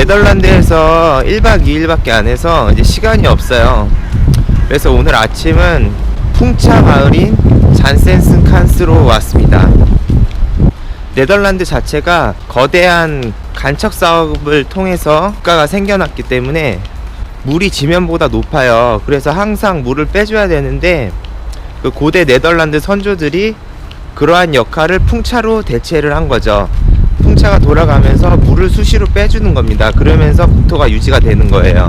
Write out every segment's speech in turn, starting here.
네덜란드에서 1박 2일밖에 안 해서 이제 시간이 없어요. 그래서 오늘 아침은 풍차 마을인 잔센슨 칸스로 왔습니다. 네덜란드 자체가 거대한 간척 사업을 통해서 국가가 생겨났기 때문에 물이 지면보다 높아요. 그래서 항상 물을 빼줘야 되는데 그 고대 네덜란드 선조들이 그러한 역할을 풍차로 대체를 한 거죠. 풍차가 돌아가면서 물을 수시로 빼주는 겁니다. 그러면서 국토가 유지가 되는 거예요.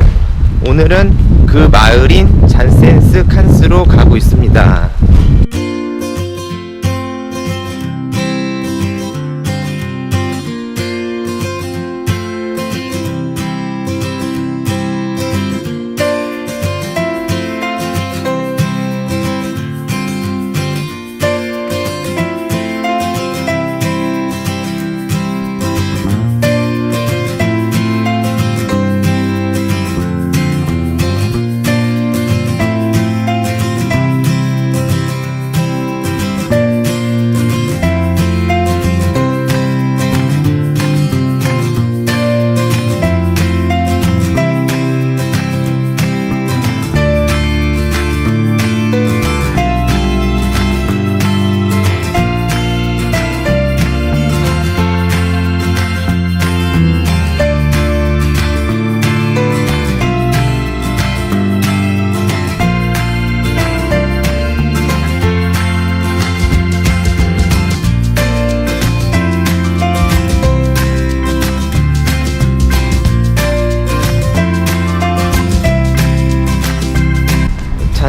오늘은 그 마을인 잔센스 칸스로 가고 있습니다.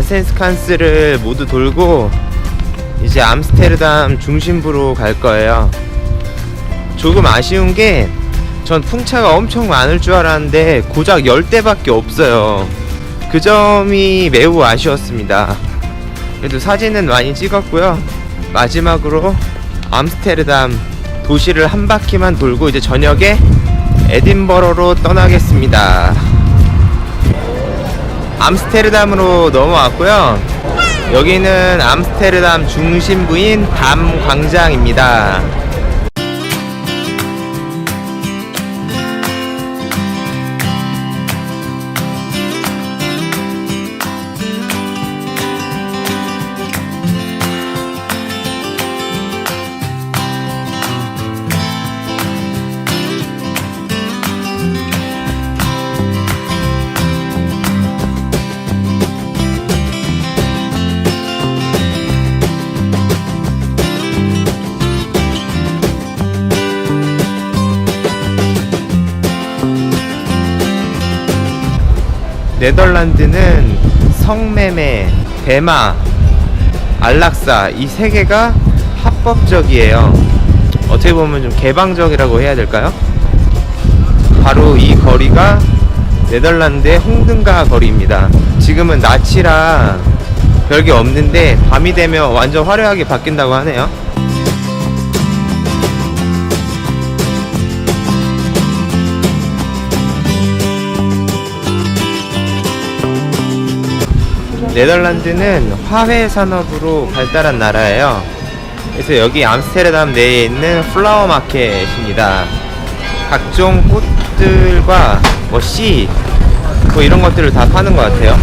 잔센스칸스를 모두 돌고 이제 암스테르담 중심부로 갈 거예요. 조금 아쉬운 게 전 풍차가 엄청 많을 줄 알았는데 고작 10대밖에 없어요. 그 점이 매우 아쉬웠습니다. 그래도 사진은 많이 찍었고요. 마지막으로 암스테르담 도시를 한 바퀴만 돌고 이제 저녁에 에딘버러로 떠나겠습니다. 암스테르담으로 넘어왔고요. 여기는 암스테르담 중심부인 담 광장입니다. 네덜란드는 성매매, 대마, 안락사 이 세 개가 합법적이에요. 어떻게 보면 좀 개방적이라고 해야 될까요? 바로 이 거리가 네덜란드의 홍등가 거리입니다. 지금은 낮이라 별게 없는데 밤이 되면 완전 화려하게 바뀐다고 하네요. 네덜란드는 화훼 산업으로 발달한 나라예요. 그래서 여기 암스테르담 내에 있는 플라워 마켓입니다. 각종 꽃들과 뭐 씨, 뭐 이런 것들을 다 파는 것 같아요.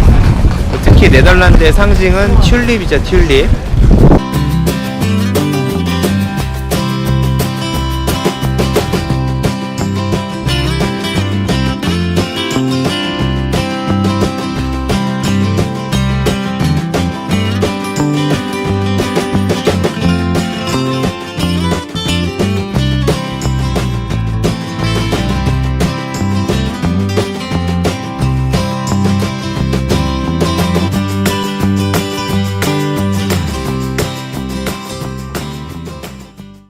특히 네덜란드의 상징은 튤립이죠, 튤립.